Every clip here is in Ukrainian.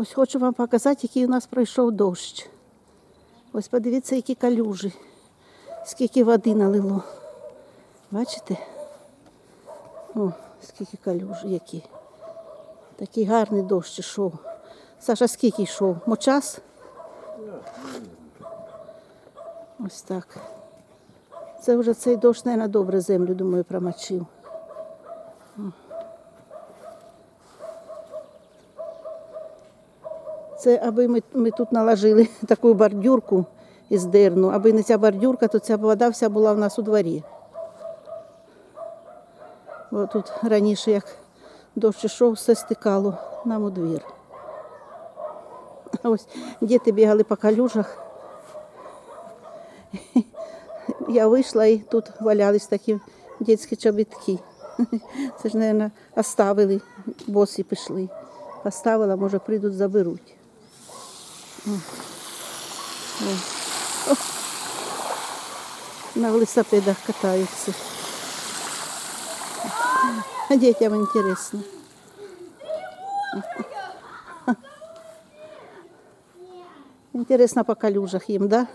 Ось хочу вам показати, який у нас пройшов дощ. Ось подивіться, які калюжі, скільки води налило. Бачите? О, скільки калюж, які. Такий гарний дощ йшов. Саша, скільки йшов? Мочас? Ось так. Це вже цей дощ, мабуть, добре землю, думаю, промочив. Це аби ми, ми тут наложили таку бордюрку із дерну. Аби не ця бордюрка, то ця вода вся була в нас у дворі. Бо тут раніше, як дощ йшов, все стикало нам у двір. А ось діти бігали по калюжах. Я вийшла і тут валялись такі дітські чобітки. Це ж, мабуть, оставили, босі пішли. Поставила, може, прийдуть, заберуть. О. О. На велосипедах катаються. А Дітям інтересно. Интересно по калюжах їм, да?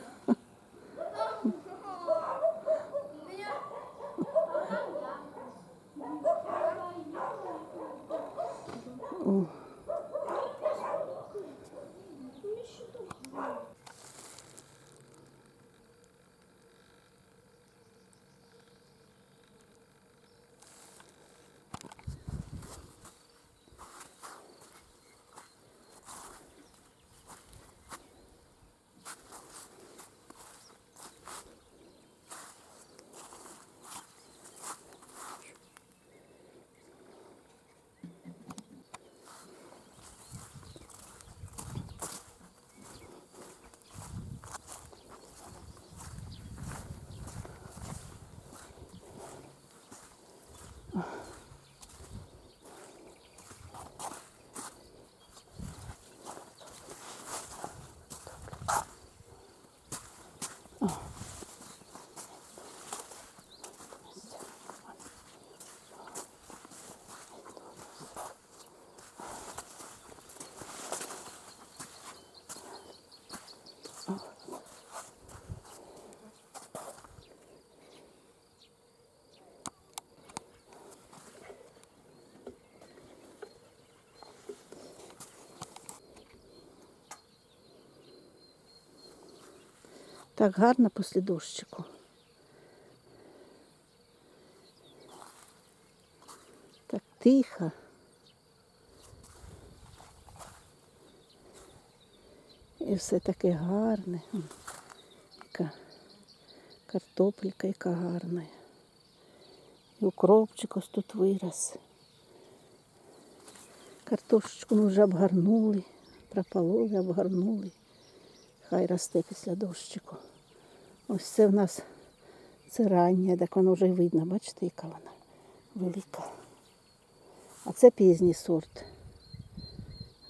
Так гарно після дощику. Так тихо. І все таке гарне. Яка картопелька, яка гарна. І укропчик ось тут вирос. Картошечку ми вже обгарнули, пропололи, обгарнули. Хай росте після дощику. Ось це в нас це рання, так воно вже видно, бачите, яка вона велика. А це пізній сорт.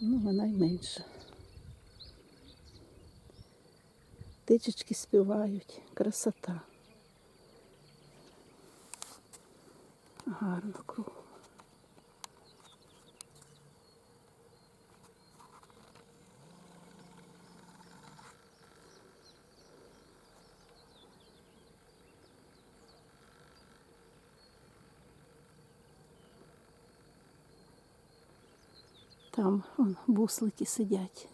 Ну, вона й менша. Птичечки співають, красота. Гарно кругом. Там вон, буслики сидять.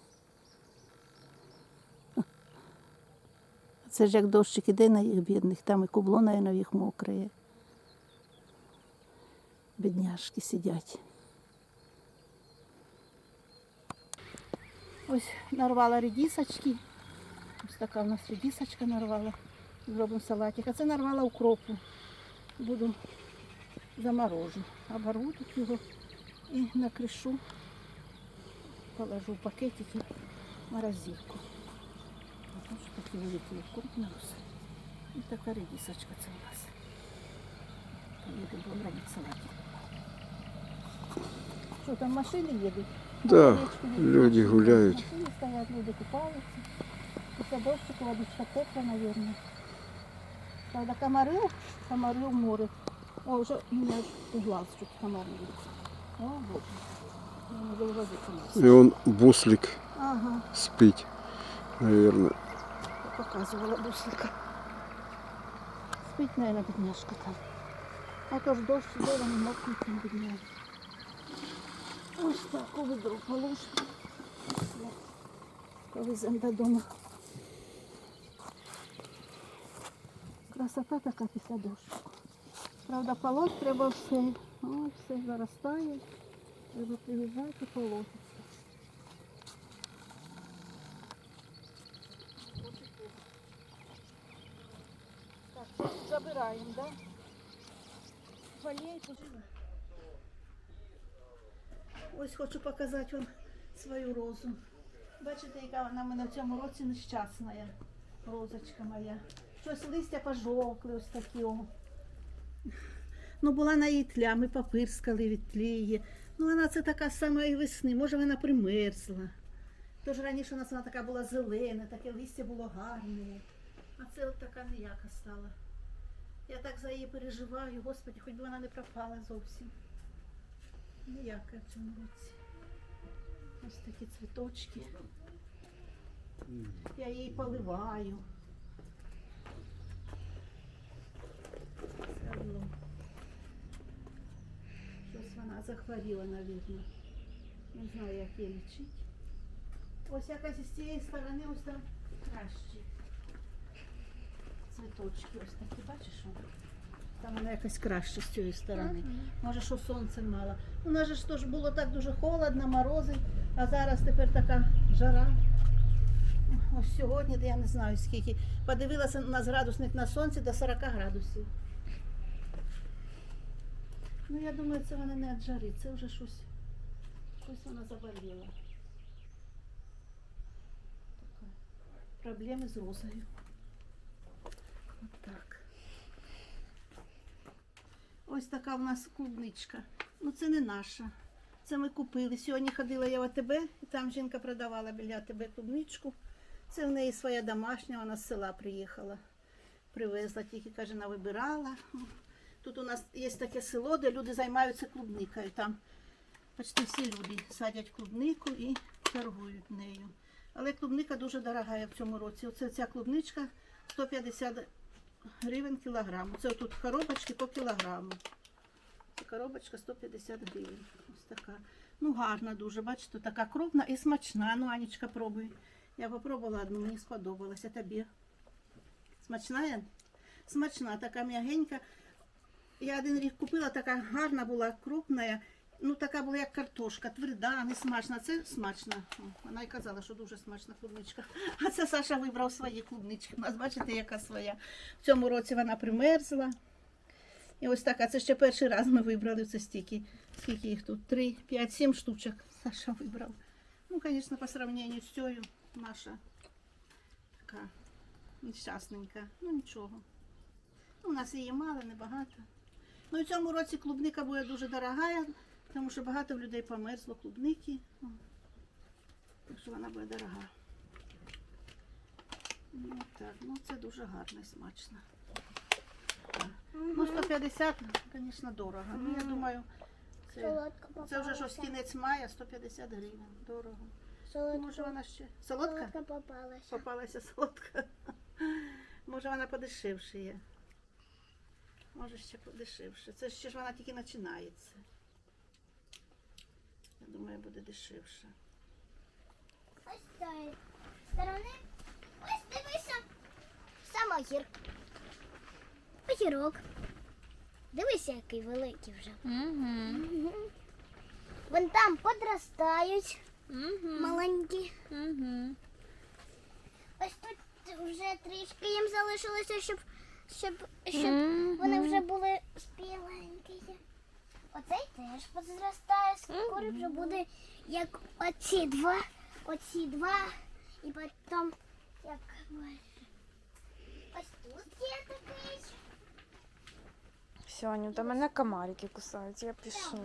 Це ж як дощик іде на їх бідних, там і кубло, на їх мокре. Бідняшки сидять. Ось нарвала редисочки. Ось така у нас редисочка нарвала. Зробимо салатик. А це нарвала укропу. Буду заморожу. Оборву тут його і накришу. Положу в пакетики в морозилку. Ось такі великі укроп нарос. І така редисочка це у нас. Поїду, будемо робити салатик. Що там машини їдуть? Да, Річку їдуть. люди гуляють. Машини стоять, люди купаються. Після дощику водичка тепла, мабуть. Правда, комари, комари в море. О, вже у мене ж глаз чуть комар є. О, Боже. Я не буду возити. І он буслик Ага, спить, наверное. я показувала буслика. Спить, наверное, бідняшка там. А то ж дощ іде, вони мокнуть там бідняють. Ось так, у відро положимо. Повеземо додому. Красота така після дощу. Правда, полоть треба все. Ой, все заростає. Треба приїжджати і полоть. Так, забираємо, да? Валєйку. Ось хочу показати вам свою розу. Бачите, яка вона в мене в цьому році нещасна. Розочка моя. Щось листя пожовкли, ось такі. Ну, була на її тля, ми попирскали від тліє. Ну, вона це така з самої весни, може вона примерзла. Тож раніше у нас вона така була зелена, таке листя було гарне. А це от така ніяка стала. Я так за її переживаю, Господи, хоч би вона не пропала зовсім. Ніяка в цьому році. Ось такі цвіточки. Я її поливаю. Все одно. Щось вона захворіла, мабуть. Не знаю, як її лічити. Ось якась із цієї сторони, ось там краще. Цвіточки ось такі, бачиш? Там вона якась краще з цієї сторони. Може, що сонце мало. У нас же ж було так дуже холодно, морози, а зараз тепер така жара. Ось сьогодні, я не знаю скільки. Подивилася у нас градусник на сонці до 40 градусів. Ну, я думаю, це вона не від жари, це вже щось. Щось вона заболіла. Проблеми з розою. От так. Ось така в нас клубничка. Ну це не наша. Це ми купили. Сьогодні ходила я в АТБ, і там жінка продавала біля АТБ клубничку. Це в неї своя домашня, вона з села приїхала. Привезла, тільки каже, вона вибирала. Тут у нас є таке село, де люди займаються клубникою. Там почти всі люди садять клубнику і торгують нею. Але клубника дуже дорога в цьому році. Оце ця клубничка 150 гривень кілограм. Це тут коробочки по кілограму. Це коробочка 150 гривень. Ось така. Ну, гарна дуже, бачите, така крупна і смачна. Ну, Анічка, пробуй. Я попробувала одну, мені сподобалася. Тобі. Смачна? Смачна, така м'ягенька. Я один рік купила, така гарна була, крупна. Ну, така була, як картошка, тверда, не смачна. Це смачна. Вона й казала, що дуже смачна клубничка. А це Саша вибрав свої клубнички. У нас, бачите, яка своя. В цьому році вона примерзла. І ось така, це ще перший раз ми вибрали це стільки. Скільки їх тут? Три, п'ять, сім штучок Саша вибрав. Ну, звісно, по сравнению з цією наша така нещасненька. Ну нічого. Ну, у нас її мало, небагато. Ну, і в цьому році клубника буде дуже дорога, тому що багато людей померзло клубники. Так що вона буде дорога. Ну, так, ну це дуже гарно і смачно. Ну, 150, звісно, дорого. Ну, я думаю, це, це вже щось кінець мая, 150 гривень. Дорого. Солодка, Може вона ще. Солодка? солодка попалася. Попалася солодка. Може вона подешевше є. Може ще подешевше. Це ще ж вона тільки починається. Я думаю, буде дешевше. Ось з сторони. Ось дивися. Сам огір. Огірок. Дивися, який великий вже. Угу. Вон там подростають Угу. маленькі. Угу. Ось тут вже трішки їм залишилося, щоб, щоб, щоб вони вже були спіленькі. Оцей теж позростає, скоро вже буде як оці два, оці два, і потім як. Ось тут є такий. Все, до мене комарики кусаються, я пішла.